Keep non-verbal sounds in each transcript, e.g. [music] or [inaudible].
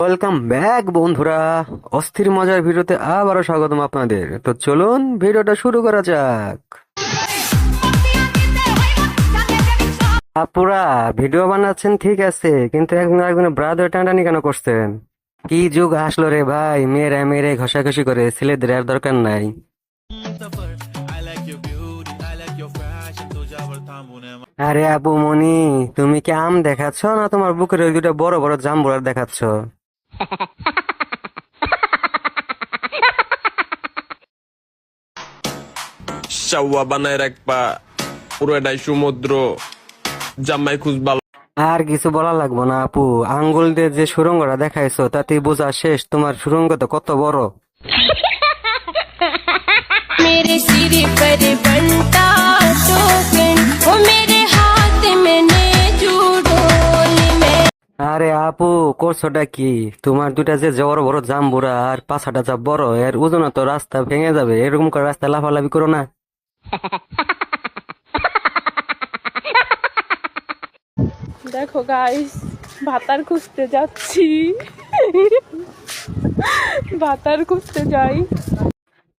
Welcome back বন্ধুরা। অস্থির মজার ভিডিওতে আবারও স্বাগতম আপনাদের। তো চলুন ভিডিওটা শুরু করা যাক। আপুরা, ভিডিও বানাচ্ছেন ঠিক আছে, কিন্তু একজন একজন ব্রাদার টানটানি কেন করছেন? কি যুগ আসলো রে ভাই, মেয়েরা মেয়েরে ঘষাঘষি করে, ছেলেদের আর দরকার নাই। আরে আপু মনি, তুমি কি আম দেখাচ্ছ না তোমার বুকের ওই দুটো বড় বড় জাম্বুরার দেখাচ্ছ? সাওয়া বানায় রাখবা পুরোটাই সমুদ্র জামাই খুঁজবা আর কিছু বলা লাগবো না আপু আঙ্গুল দিয়ে যে সুরঙ্গটা দেখাইছো তাতেই বোঝা শেষ তোমার সুরঙ্গ তো কত বড় मेरे सिर पर बनता [laughs] আরে আপু করছোটা কি? তোমার দুটা যে বড় বড় জাম্বুরা আর পাছাটা যা বড় এর ওজন তো রাস্তা ভেঙে যাবে এরকম করে রাস্তা লাফালাফি করো না। দেখো গাইস ভাতার খুঁজতে যাচ্ছি। ভাতার খুঁজতে যাই।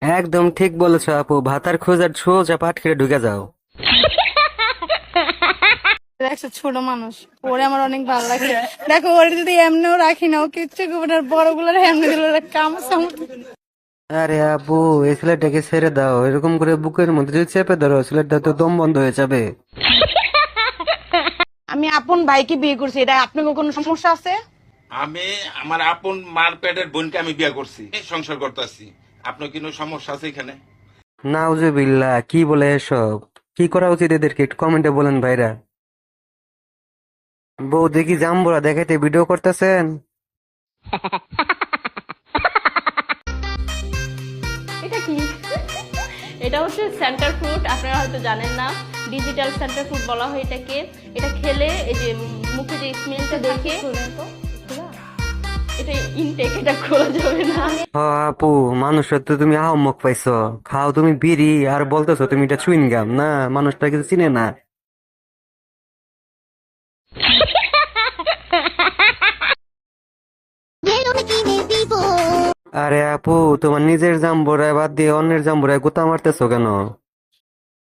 একদম ঠিক বলেছ আপু ভাতার খোঁজার সোজা পাট খেয়ে ঢুকে যাও। একটা ছোট মানুষ। ওরে আমার অনেক ভালো লাগে। দেখো ওরে যদি এমনিও রাখি না ও কিচ্ছু করবে না। বড়গুলোর এমনি দিল কামসাম আরে আপু এই ছেলেটাকে ছেড়ে দাও। এরকম করে বুকের মধ্যে যদি চেপে ধরো ছেলেটা তো দম বন্ধ হয়ে যাবে। আমি আপন ভাইকে বিয়ে করছি। এটা আপনার কোনো সমস্যা আছে? আমি আমার আপন মার পেটের বোনকে আমি বিয়ে করছি। সংসার করতেছি। আপনার কোনো সমস্যা আছে এখানে? নাউজুবিল্লাহ কি বলে এসব? কি করা উচিত এদেরকে? একটু কমেন্টে বলেন ভাইরা। বউ দেখি জাম্বুরা দেখাইতে ভিডিও করতেছেন? এটা কি? এটা হচ্ছে সেন্টার ফ্রুট আপনারা হয়তো জানেন না। ডিজিটাল সেন্টার ফ্রুট বলা হয় এটাকে। এটা খেলে এই যে মুখে যে স্মেলটা দেখে এটা ইনটেক এটা খোলা যাবে না। আপু মানুষের তো তুমি আহম্মক পাইছো। খাও তুমি বিড়ি আর বলতেছো তুমি এটা চুইন গাম। না মানুষটা কিছু চিনে না। আরে আপু তোমার নিজের জাম্বুরায় বাদ দিয়ে অন্যের জাম্বুরায় গুতা মারতেছো কেন?